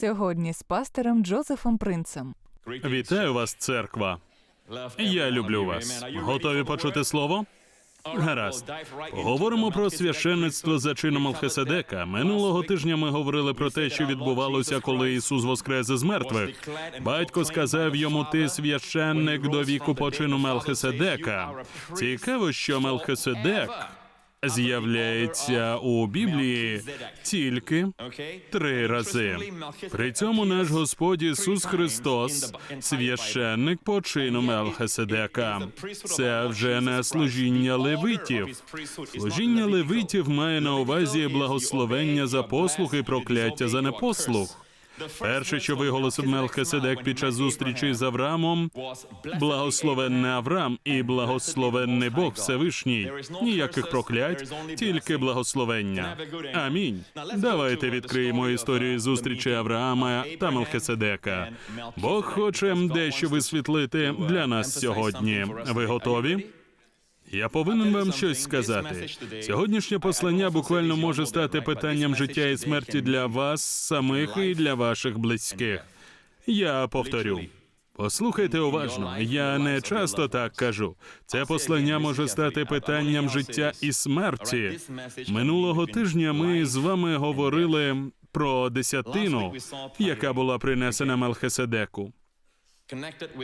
Сьогодні з пастором Джозефом Принцем. Вітаю вас, церква. Я люблю вас. Готові почути слово? Гаразд. Поговоримо про священництво за чином Мелхиседека. Минулого тижня ми говорили про те, що відбувалося, коли Ісус воскрес із мертвих. Батько сказав йому: ти священник до віку почину Мелхиседека. Цікаво, що Мелхиседек з'являється у Біблії тільки три рази. При цьому наш Господь Ісус Христос, священник по чину Мелхиседека. Це вже не служіння левитів. Служіння левитів має на увазі благословення за послух і прокляття за непослух. Перше, що виголосив Мелхиседек під час зустрічі з Авраамом, благословенний Авраам і благословенний Бог Всевишній. Ніяких проклять, тільки благословення. Амінь. Давайте відкриємо історію зустрічі Авраама та Мелхиседека. Бог хоче дещо висвітлити для нас сьогодні. Ви готові? Я повинен вам щось сказати. Сьогоднішнє послання буквально може стати питанням життя і смерті для вас самих і для ваших близьких. Я повторю. Послухайте уважно, я не часто так кажу. Це послання може стати питанням життя і смерті. Минулого тижня ми з вами говорили про десятину, яка була принесена Мелхиседеку.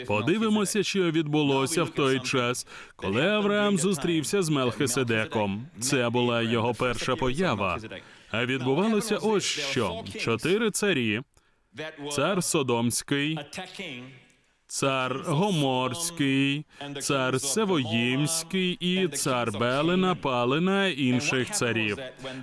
Подивимося, що відбулося в той час, коли Авраам зустрівся з Мелхиседеком. Це була його перша поява. А відбувалося ось що: чотири царі: цар Содомський, цар Гоморський, цар Севоїмський і цар Белена, Палина інших царів.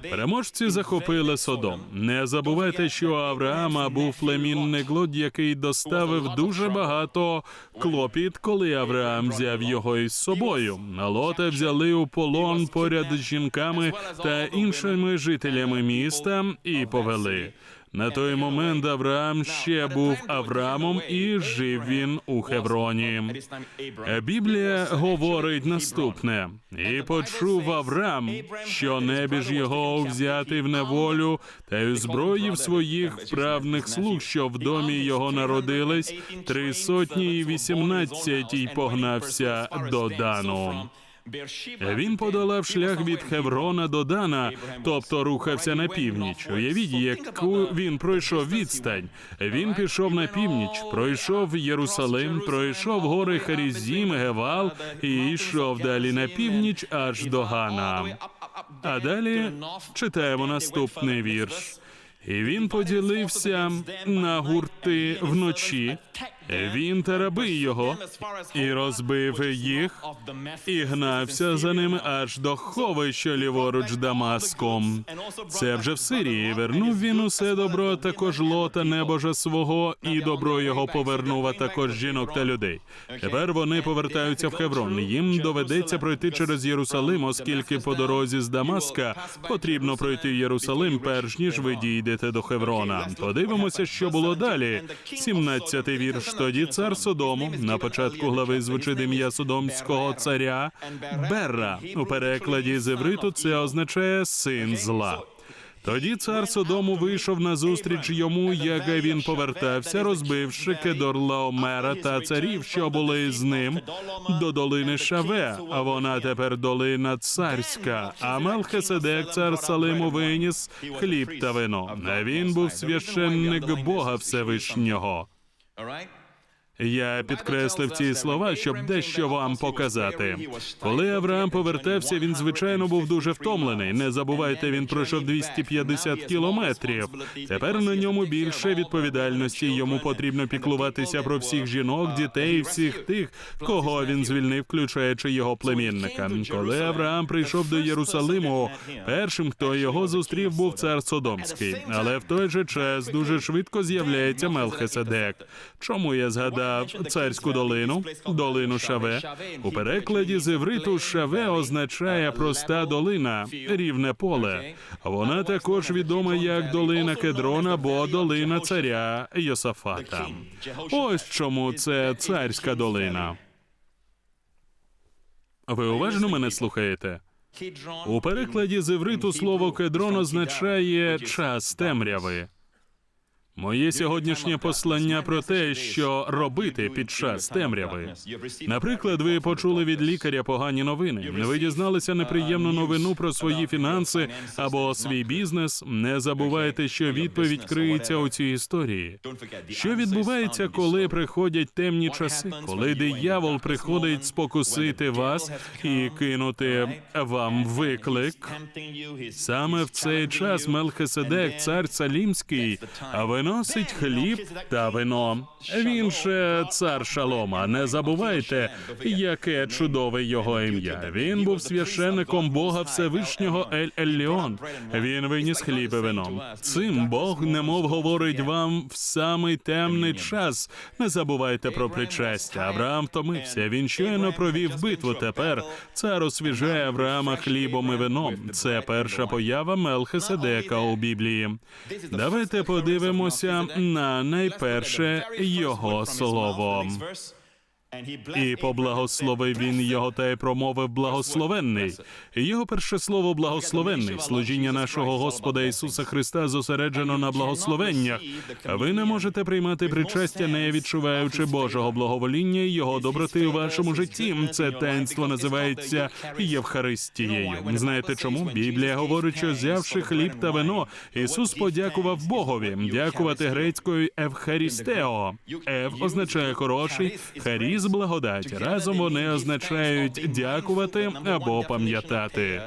Переможці захопили Содом. Не забувайте, що Авраама був племінник Лод, який доставив дуже багато клопіт, коли Авраам взяв його із собою. А Лота взяли у полон поряд з жінками та іншими жителями міста і повели. На той момент Авраам ще був Авраамом, і жив він у Хевроні. Е, Біблія говорить наступне: і почув Авраам, що небіж його взяти в неволю, та й озброїв своїх вправних слуг, що в домі його народились, три сотні і вісімнадцять, і погнався до Дану. Він подолав шлях від Хеврона до Дана, тобто рухався на північ. Уявіть, яку він пройшов відстань. Він пішов на північ, пройшов Єрусалим, пройшов гори Харізім, Гевал і йшов далі на північ аж до Гана. А далі читаємо наступний вірш. І він поділився на гурти вночі. Він та його і розбив їх, і гнався за ними аж до ховища ліворуч Дамаском. Це вже в Сирії. Вернув він усе добро, також лота небожа свого, і добро його повернув, а також жінок та людей. Тепер вони повертаються в Хеврон. Їм доведеться пройти через Єрусалим, оскільки по дорозі з Дамаска потрібно пройти Єрусалим, перш ніж ви дійдете до Хеврона. Подивимося, що було далі. 17-й вірш. Тоді цар Содому на початку глави звучить ім'я Содомського царя Берра. У перекладі з івриту це означає син зла. Тоді цар Содому вийшов на зустріч йому, як він повертався, розбивши Кедорлаомера та царів, що були з ним, до долини Шаве. А вона тепер долина царська. А Мелхиседек цар Салиму виніс хліб та вино. Він був священник Бога Всевишнього. Я підкреслив ці слова, щоб дещо вам показати. Коли Авраам повертався, він звичайно був дуже втомлений. Не забувайте, він пройшов 250 кілометрів. Тепер на ньому більше відповідальності. Йому потрібно піклуватися про всіх жінок, дітей, всіх тих, кого він звільнив, включаючи його племінника. Коли Авраам прийшов до Єрусалиму, першим, хто його зустрів, був цар Содомський. Але в той же час дуже швидко з'являється Мелхиседек. Чому я згадав царську долину, долину Шаве? У перекладі з івриту Шаве означає проста долина, рівне поле. Вона також відома як долина Кедрона або долина царя Йосафата. Ось чому це царська долина. Ви уважно мене слухаєте? У перекладі з івриту слово кедрон означає час темряви. Моє сьогоднішнє послання про те, що робити під час темряви. Наприклад, ви почули від лікаря погані новини. Ви дізналися неприємну новину про свої фінанси або свій бізнес. Не забувайте, що відповідь криється у цій історії. Що відбувається, коли приходять темні часи, коли диявол приходить спокусити вас і кинути вам виклик? Саме в цей час Мелхиседек, цар Салімський, виносить хліб та вино. Він же цар Шалома. Не забувайте, яке чудове його ім'я. Він був священником Бога Всевишнього Ель Елліон. Він виніс хліб і вино. Цим Бог немов говорить вам в самий темний час. Не забувайте про причастя. Авраам втомився. Він щойно провів битву. Тепер цар освіжає Авраама хлібом і вином. Це перша поява Мелхиседека у Біблії. Давайте подивимося на найперше його слово. І поблагословив він його та й промовив благословенний. Його перше слово благословенний. Служіння нашого Господа Ісуса Христа зосереджено на благословеннях. Ви не можете приймати причастя, не відчуваючи Божого благовоління і його доброти у вашому житті. Це таїнство називається Євхаристією. Знаєте чому? Біблія говорить, що взявши хліб та вино, Ісус подякував Богові. Дякувати грецькою Евхарістео. Ев означає хороший, харіз благодать. Разом вони означають дякувати або пам'ятати.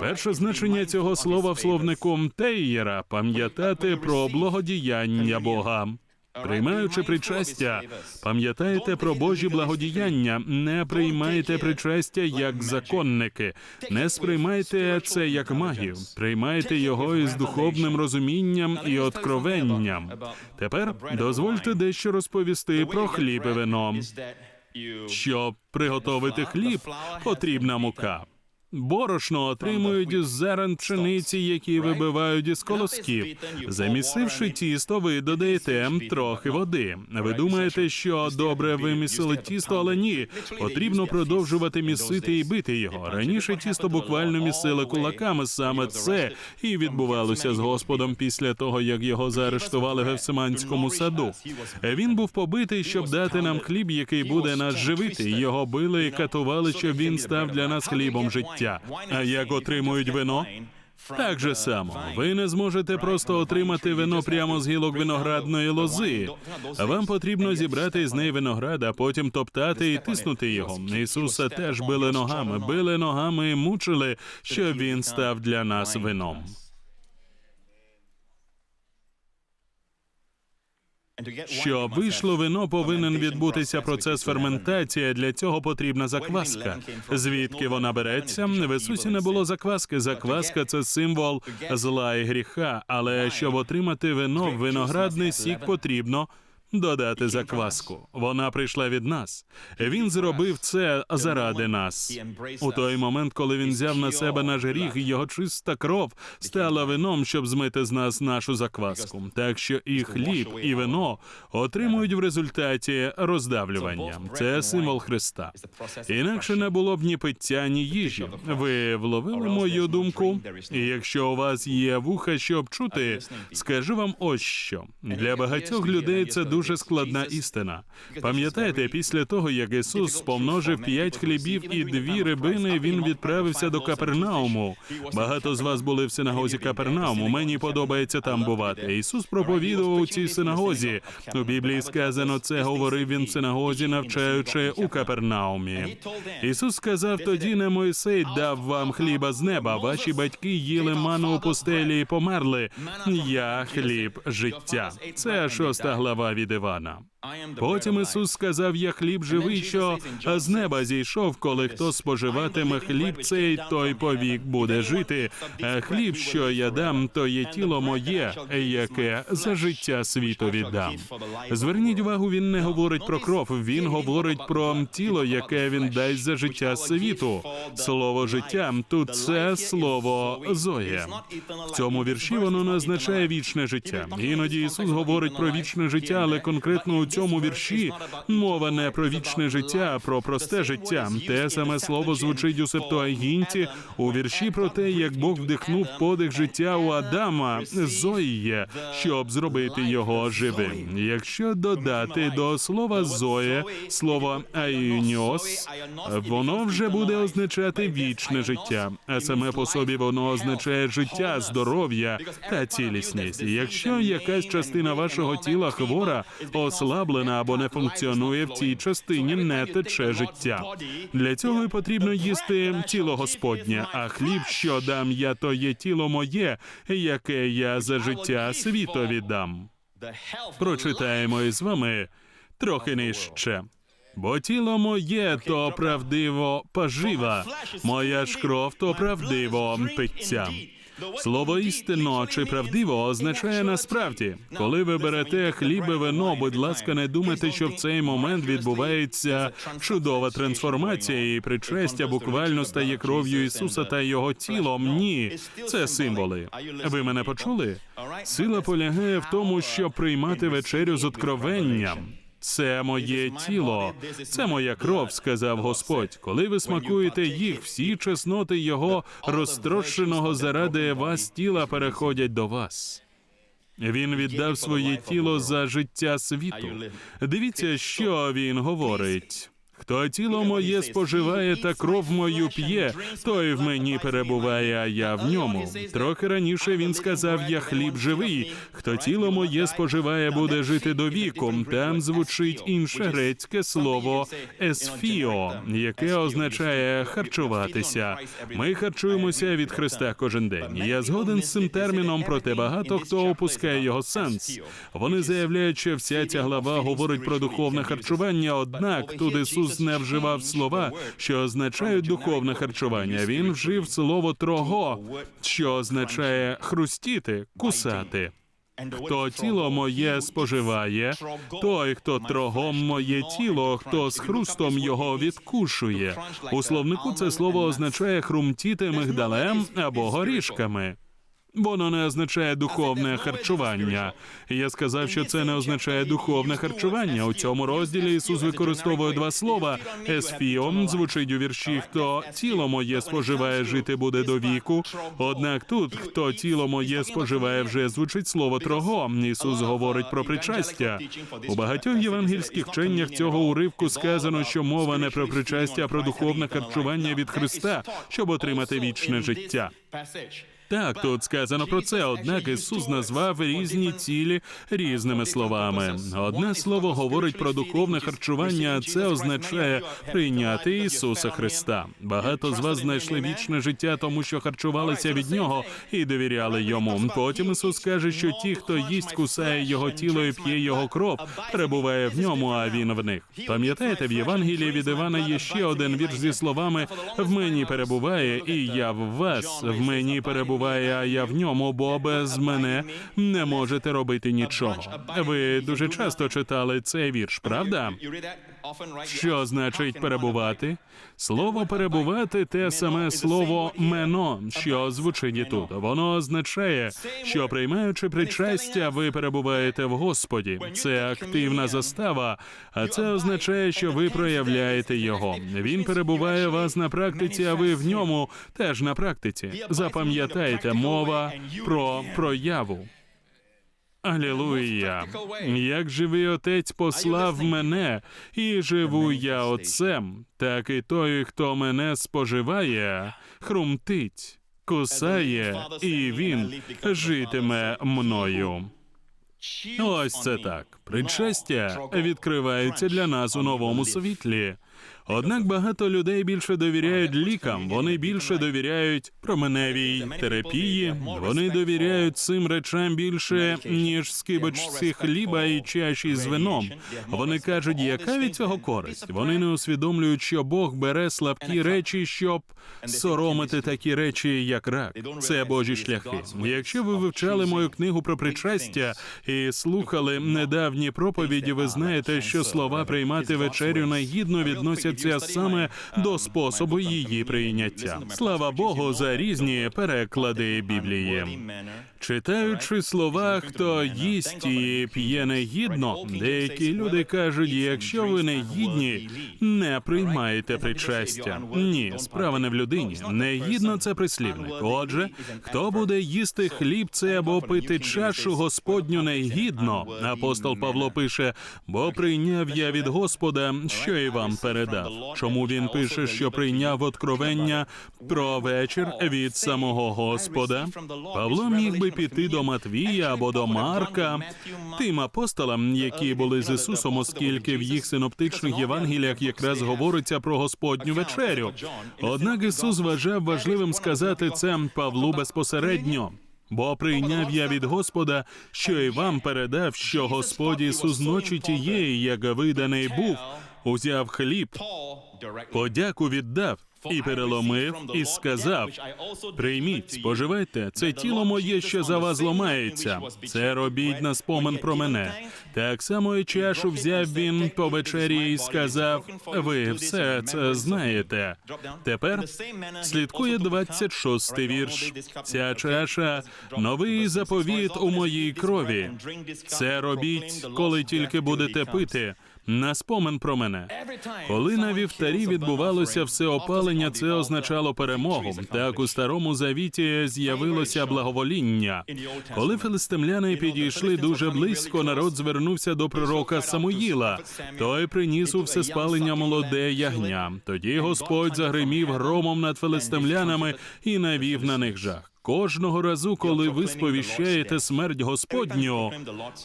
Перше значення цього слова в словнику Тейєра пам'ятати про благодіяння Бога. Приймаючи причастя, пам'ятайте про Божі благодіяння, не приймайте причастя як законники, не сприймайте це як магію, приймайте його із духовним розумінням і откровенням. Тепер дозвольте дещо розповісти про хліб і вино. Щоб приготовити хліб, потрібна мука. Борошно отримують з зерен пшениці, які вибивають із колосків. Замісивши тісто, ви додаєте трохи води. Ви думаєте, що добре вимісили тісто, але ні. Потрібно продовжувати місити і бити його. Раніше тісто буквально місили кулаками. Саме це і відбувалося з Господом після того, як його заарештували в Гевсиманському саду. Він був побитий, щоб дати нам хліб, який буде нас живити. Його били і катували, щоб він став для нас хлібом життя. А як отримують вино? Так же само, ви не зможете просто отримати вино прямо з гілок виноградної лози. Вам потрібно зібрати з неї виноград, а потім топтати і тиснути його. Ісуса теж били ногами, били ногами і мучили, щоб він став для нас вином. Щоб вийшло вино, повинен відбутися процес ферментації. Для цього потрібна закваска. Звідки вона береться? В Ісусі не було закваски. Закваска це символ зла і гріха. Але щоб отримати вино, виноградний сік потрібно. Додати закваску. Вона прийшла від нас. Він зробив це заради нас. У той момент, коли він взяв на себе наш гріх, його чиста кров стала вином, щоб змити з нас нашу закваску. Так що і хліб, і вино отримують в результаті роздавлювання. Це символ Христа. Інакше не було б ні пиття, ні їжі. Ви вловили мою думку? І якщо у вас є вуха, щоб чути, скажу вам ось що для багатьох людей це дуже складна істина. Пам'ятаєте, після того як Ісус спомножив п'ять хлібів і дві рибини, він відправився до Капернауму. Багато з вас були в синагозі Капернауму. Мені подобається там бувати. Ісус проповідував у цій синагозі. У Біблії сказано, це говорив він в синагозі, навчаючи у Капернаумі. Ісус сказав тоді, не Мойсей дав вам хліба з неба. Ваші батьки їли ману у пустелі і померли. Я хліб життя. Це шоста глава від Івана. Потім Ісус сказав: Я хліб живий, що з неба зійшов. Коли хто споживатиме хліб, цей той повік буде жити. А хліб, що я дам, то є тіло моє, яке за життя світу віддам. Зверніть увагу, він не говорить про кров, він говорить про тіло, яке він дасть за життя світу. Слово життя тут це слово Зоє. В цьому вірші воно не означає вічне життя. Іноді Ісус говорить про вічне життя, але конкретно у цьому вірші мова не про вічне життя, а про просте життя. Те саме слово звучить у Септуагінті у вірші про те, як Бог вдихнув подих життя у Адама Зоїє, щоб зробити його живим. Якщо додати до слова Зоє слово айніос, воно вже буде означати вічне життя, а саме по собі воно означає життя, здоров'я та цілісність. Якщо якась частина вашого тіла хвора, ослаблена або не функціонує в цій частині, не тече життя. Для цього і потрібно їсти тіло Господнє, а хліб, що дам я, то є тіло моє, яке я за життя світові дам. Прочитаємо із вами трохи нижче. Бо тіло моє то правдиво пожива, моя ж кров то правдиво пиття. Слово істинно чи правдиво означає насправді, коли ви берете хліб і вино, будь ласка, не думайте, що в цей момент відбувається чудова трансформація, і причастя буквально стає кров'ю Ісуса та його тілом. Ні, це символи. Ви мене почули? Сила полягає в тому, щоб приймати вечерю з откровенням. Це моє тіло, це моя кров, сказав Господь. Коли ви смакуєте їх, всі чесноти його розтрощеного заради вас тіла переходять до вас. Він віддав своє тіло за життя світу. Дивіться, що він говорить. Хто тіло моє споживає та кров мою п'є, той в мені перебуває, а я в ньому. Трохи раніше він сказав: Я хліб живий. Хто тіло моє споживає, буде жити до віку. Там звучить інше грецьке слово есфіо, яке означає харчуватися. Ми харчуємося від Христа кожен день. Я згоден з цим терміном, проте багато хто опускає його сенс. Вони заявляють, що вся ця глава говорить про духовне харчування. Однак тут Ісус не вживав слова, що означають духовне харчування. Він вжив слово трого, що означає хрустіти, кусати. Хто тіло моє споживає, той, хто трогом моє тіло, хто з хрустом його відкушує. У словнику це слово означає хрумтіти мигдалем або горішками. Воно не означає духовне харчування. Я сказав, що це не означає духовне харчування. У цьому розділі Ісус використовує два слова. Есфіом звучить у вірші, хто тіло моє споживає, жити буде до віку. Однак тут, хто тіло моє споживає, вже звучить слово трого. Ісус говорить про причастя. У багатьох євангельських вченнях цього уривку сказано, що мова не про причастя, а про духовне харчування від Христа, щоб отримати вічне життя. Так, тут сказано про це. Однак Ісус назвав різні цілі різними словами. Одне слово говорить про духовне харчування, а це означає прийняти Ісуса Христа. Багато з вас знайшли вічне життя, тому що харчувалися від нього і довіряли йому. Потім Ісус каже, що ті, хто їсть, кусає його тіло і п'є його кров, перебуває в ньому, а він в них. Пам'ятаєте, в Євангелії від Івана є ще один вірш зі словами: в мені перебуває, і я в вас. В мені перебуває, а я в ньому, бо без мене не можете робити нічого. Ви дуже часто читали цей вірш, правда? Що значить перебувати? Слово перебувати те саме слово мено, що звучить і тут. Воно означає, що приймаючи причастя, ви перебуваєте в Господі. Це активна застава, а це означає, що ви проявляєте його. Він перебуває вас на практиці, а ви в ньому теж на практиці. Запам'ятайте, мова про прояву. Алілуя! Як живий отець послав мене, і живу я отцем, так і той, хто мене споживає, хрумтить, кусає, і він житиме мною. Ось це так. Причастя відкривається для нас у новому світлі. Однак багато людей більше довіряють лікам, вони більше довіряють променевій терапії, вони довіряють цим речам більше, ніж скибочці хліба і чаші з вином. Вони кажуть, яка від цього користь? Вони не усвідомлюють, що Бог бере слабкі речі, щоб соромити такі речі, як рак. Це Божі шляхи. Якщо ви вивчали мою книгу про причастя і слухали недавні проповіді, ви знаєте, що слова приймати вечерю негідно відносяться зводиться саме до способу її прийняття. Слава Богу, за різні переклади Біблії. Читаючи слова, хто їсть і п'є негідно, деякі люди кажуть, якщо ви не гідні, не приймаєте причастя. Ні, справа не в людині. Негідно це прислівник. Отже, хто буде їсти хліб це або пити чашу Господню негідно. Апостол Павло пише: бо прийняв я від Господа, що і вам передав. Чому він пише, що прийняв откровення про вечір від самого Господа? Павло міг би піти до Матвія або до Марка, тим апостолам, які були з Ісусом, оскільки в їх синоптичних євангеліях якраз говориться про Господню вечерю. Однак Ісус вважав важливим сказати це Павлу безпосередньо. Бо прийняв я від Господа, що і вам передав, що Господь Ісус ночі тієї, як виданий був, узяв хліб, подяку віддав і переломив, і сказав: Прийміть, споживайте, це тіло моє, що за вас зламається. Це робіть на спомин про мене. Так само і чашу взяв він по вечері і сказав: Ви все це знаєте. Тепер слідкує 26 вірш. Ця чаша новий заповіт у моїй крові. Це робіть, коли тільки будете пити. На спомин про мене. Коли на вівтарі відбувалося все опалення, це означало перемогу. Так у старому завіті з'явилося благовоління. Коли филистимляни підійшли дуже близько, народ звернувся до пророка Самуїла. Той приніс у всеспалення молоде ягня. Тоді Господь загримів громом над филистимлянами і навів на них жах. Кожного разу, коли ви сповіщаєте смерть Господню,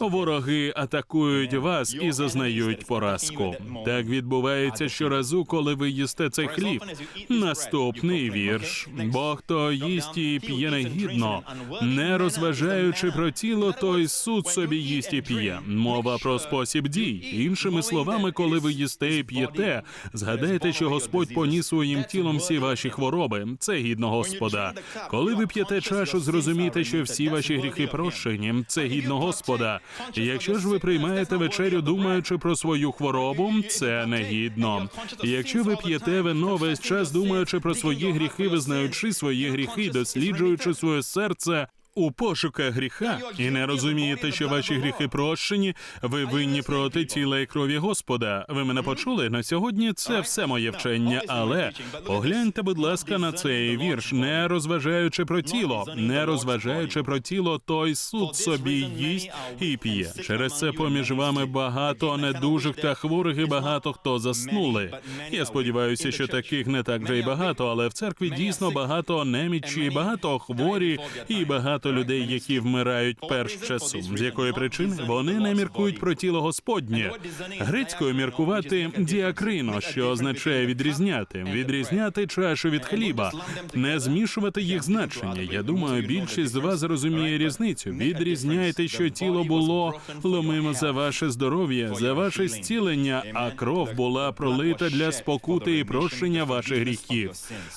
вороги атакують вас і зазнають поразку. Так відбувається щоразу, коли ви їсте цей хліб. Наступний вірш. Бо хто їсть і п'є негідно, не розважаючи про тіло, той суд собі їсть і п'є. Мова про спосіб дій. Іншими словами, коли ви їсте і п'єте, згадайте, що Господь поніс своїм тілом всі ваші хвороби. Це гідно Господа. Коли ви п'єте чашу, зрозумійте, що всі ваші гріхи прощені. Це гідно Господа. Якщо ж ви приймаєте вечерю, думаючи про свою хворобу, це негідно. Якщо ви п'єте вино весь час, думаючи про свої гріхи, визнаючи свої гріхи, досліджуючи своє серце. У пошуках гріха і не розумієте, що ваші гріхи прощені, ви винні проти тіла і крові Господа. Ви мене почули? На сьогодні це все моє вчення, але погляньте, будь ласка, на цей вірш, не розважаючи про тіло, не розважаючи про тіло, той суд собі їсть і п'є. Через це поміж вами багато недужих та хворих, і багато хто заснули. Я сподіваюся, що таких не так вже й багато, але в церкві дійсно багато немічі, багато хворі і багато людей, які вмирають перш часу. З якої причини вони не міркують про тіло Господнє. Грецькою міркувати діакрино, що означає відрізняти, відрізняти чашу від хліба, не змішувати їх значення. Я думаю, більшість з вас розуміє різницю. Відрізняйте, що тіло було ломимо за ваше здоров'я, за ваше зцілення, а кров була пролита для спокути і прощення ваших гріхів.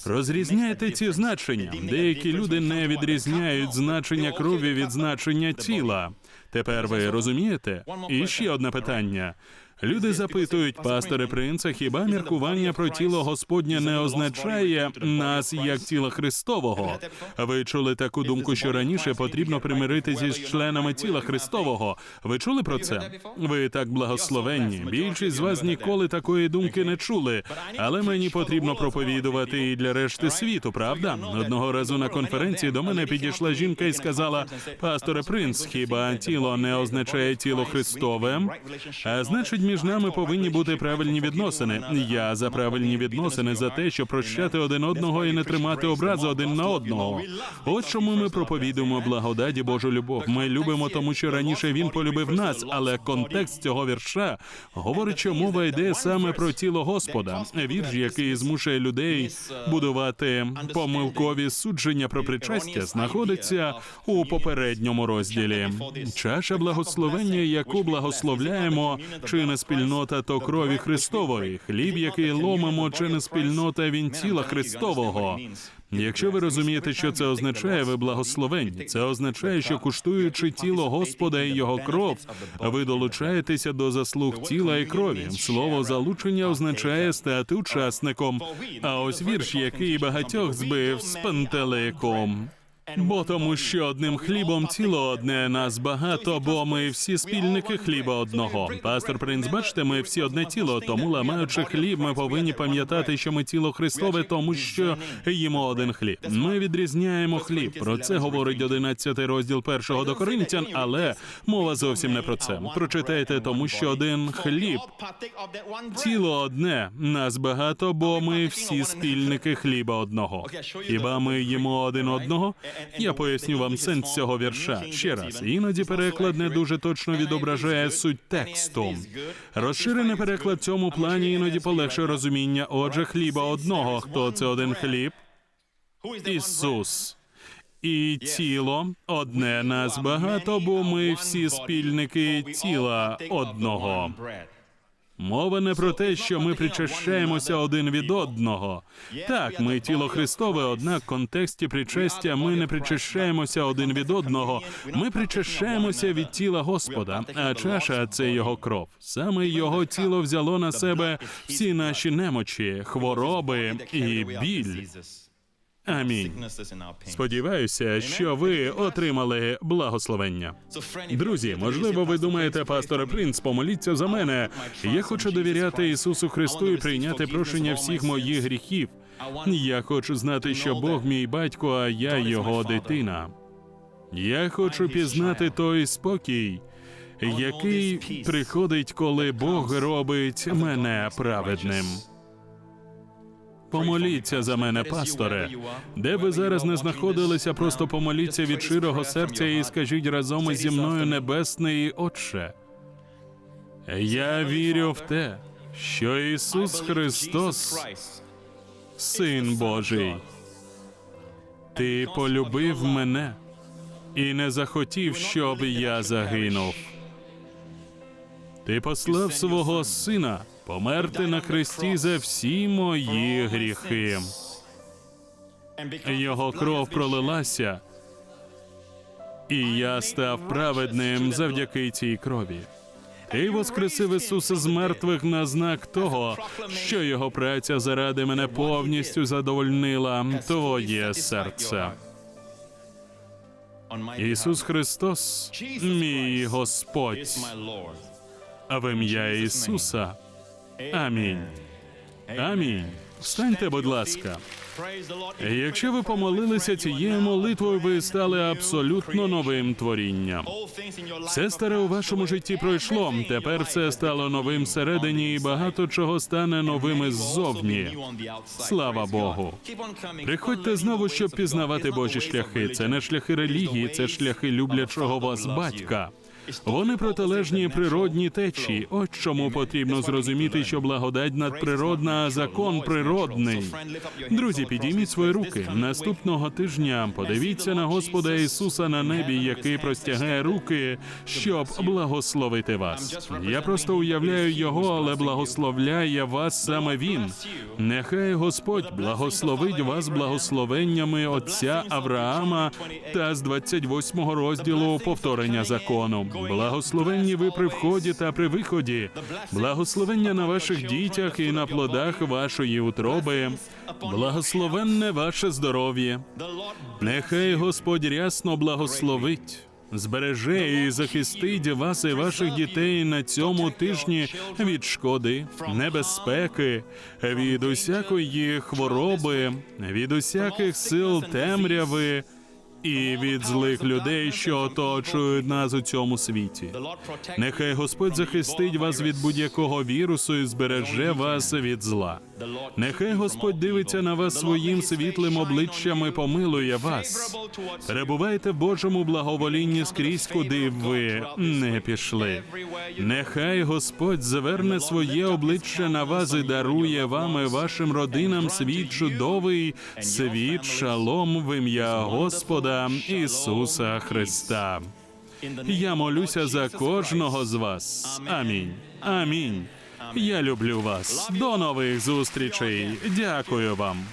Розрізняйте ці значення. Деякі люди не відрізняють значення крові від значення тіла. Тепер ви розумієте? І ще одне питання. Люди запитують, пасторе принца, хіба міркування про тіло Господнє не означає нас як тіла Христового? Ви чули таку думку, що раніше потрібно примиритися з членами тіла Христового. Ви чули про це? Ви так благословенні. Більшість з вас ніколи такої думки не чули, але мені потрібно проповідувати і для решти світу, правда? Одного разу на конференції до мене підійшла жінка і сказала: Пасторе принц, хіба тіло не означає тіло Христове? А значить, між нами повинні бути правильні відносини. Я за правильні відносини, за те, щоб прощати один одного і не тримати образи один на одного. От чому ми проповідуємо благодаті Божу любов. Ми любимо, тому що раніше він полюбив нас, але контекст цього вірша говорить, що мова йде саме про тіло Господа. Вірш, який змушує людей будувати помилкові судження про причастя, знаходиться у попередньому розділі. Чаша благословення, яку благословляємо, чи не спільнота, то крові Христової. Хліб, який ломимо, чи не спільнота він тіла Христового. Якщо ви розумієте, що це означає, ви благословенні. Це означає, що куштуючи тіло Господа і його кров, ви долучаєтеся до заслуг тіла і крові. Слово залучення означає стати учасником. А ось вірш, який багатьох збив з пантеликом. Бо тому, що одним хлібом тіло одне нас багато, бо ми всі спільники хліба одного. Пастор Принц, бачите, ми всі одне тіло, тому ламаючи хліб, ми повинні пам'ятати, що ми тіло Христове, тому що їмо один хліб. Ми відрізняємо хліб. Про це говорить 11 розділ першого до Коринтян, але мова зовсім не про це. Прочитайте, тому що один хліб. Тіло одне, нас багато, бо ми всі спільники хліба одного. Хіба ми їмо один одного? Я поясню вам сенс цього вірша ще раз. Іноді переклад не дуже точно відображає суть тексту. Розширений переклад цьому плані іноді полегшує розуміння. Отже, хліба одного. Хто це один хліб? Ісус. І тіло одне нас багато, бо ми всі спільники тіла одного. Мова не про те, що ми причащаємося один від одного. Так, ми тіло Христове, однак в контексті причастя ми не причащаємося один від одного. Ми причащаємося від тіла Господа, а чаша це його кров. Саме його тіло взяло на себе всі наші немочі, хвороби і біль. Амінь. Сподіваюся, що ви отримали благословення. Друзі, можливо, ви думаєте, пасторе Принц, помоліться за мене. Я хочу довіряти Ісусу Христу і прийняти прощення всіх моїх гріхів. Я хочу знати, що Бог мій батько, а я його дитина. Я хочу пізнати той спокій, який приходить, коли Бог робить мене праведним. Помоліться за мене, пасторе. Де ви зараз не знаходилися, просто помоліться від щирого серця і скажіть разом із зі мною, небесний Отче. Я вірю в те, що Ісус Христос, Син Божий, Ти полюбив мене і не захотів, щоб я загинув. Ти послав свого сина померти на хресті за всі мої гріхи. Його кров пролилася, і я став праведним завдяки цій крові. Ти воскресив Ісуса з мертвих на знак того, що його праця заради мене повністю задовольнила твоє серце. Ісус Христос, мій Господь, а в ім'я Ісуса. Амінь. Амінь. Встаньте, будь ласка. Якщо ви помолилися цією молитвою, ви стали абсолютно новим творінням. Все старе у вашому житті пройшло. Тепер все стало новим всередині, і багато чого стане новим ззовні. Слава Богу. Приходьте знову, щоб пізнавати Божі шляхи. Це не шляхи релігії, це шляхи люблячого вас батька. Вони протилежні природні течії. Ось чому потрібно зрозуміти, що благодать надприродна, а закон природний. Друзі, підійміть свої руки. Наступного тижня подивіться на Господа Ісуса на небі, який простягає руки, щоб благословити вас. Я просто уявляю його, але благословляє вас саме він. Нехай Господь благословить вас благословеннями Отця Авраама та з 28 розділу повторення закону. Благословенні ви при вході та при виході, благословення на ваших дітях і на плодах вашої утроби, благословенне ваше здоров'я. Нехай Господь рясно благословить. Збереже і захистить вас і ваших дітей на цьому тижні від шкоди, небезпеки, від усякої хвороби, від усяких сил темряви і від злих людей, що оточують нас у цьому світі. Нехай Господь захистить вас від будь-якого вірусу і збереже вас від зла. Нехай Господь дивиться на вас своїм світлим обличчям і помилує вас. Перебувайте в Божому благоволінні скрізь, куди ви не пішли. Нехай Господь зверне своє обличчя на вас і дарує вам і вашим родинам світ чудовий, світ шалом в ім'я Господа Ісуса Христа. Я молюся за кожного з вас. Амінь. Амінь. Я люблю вас. До нових зустрічей. Дякую вам.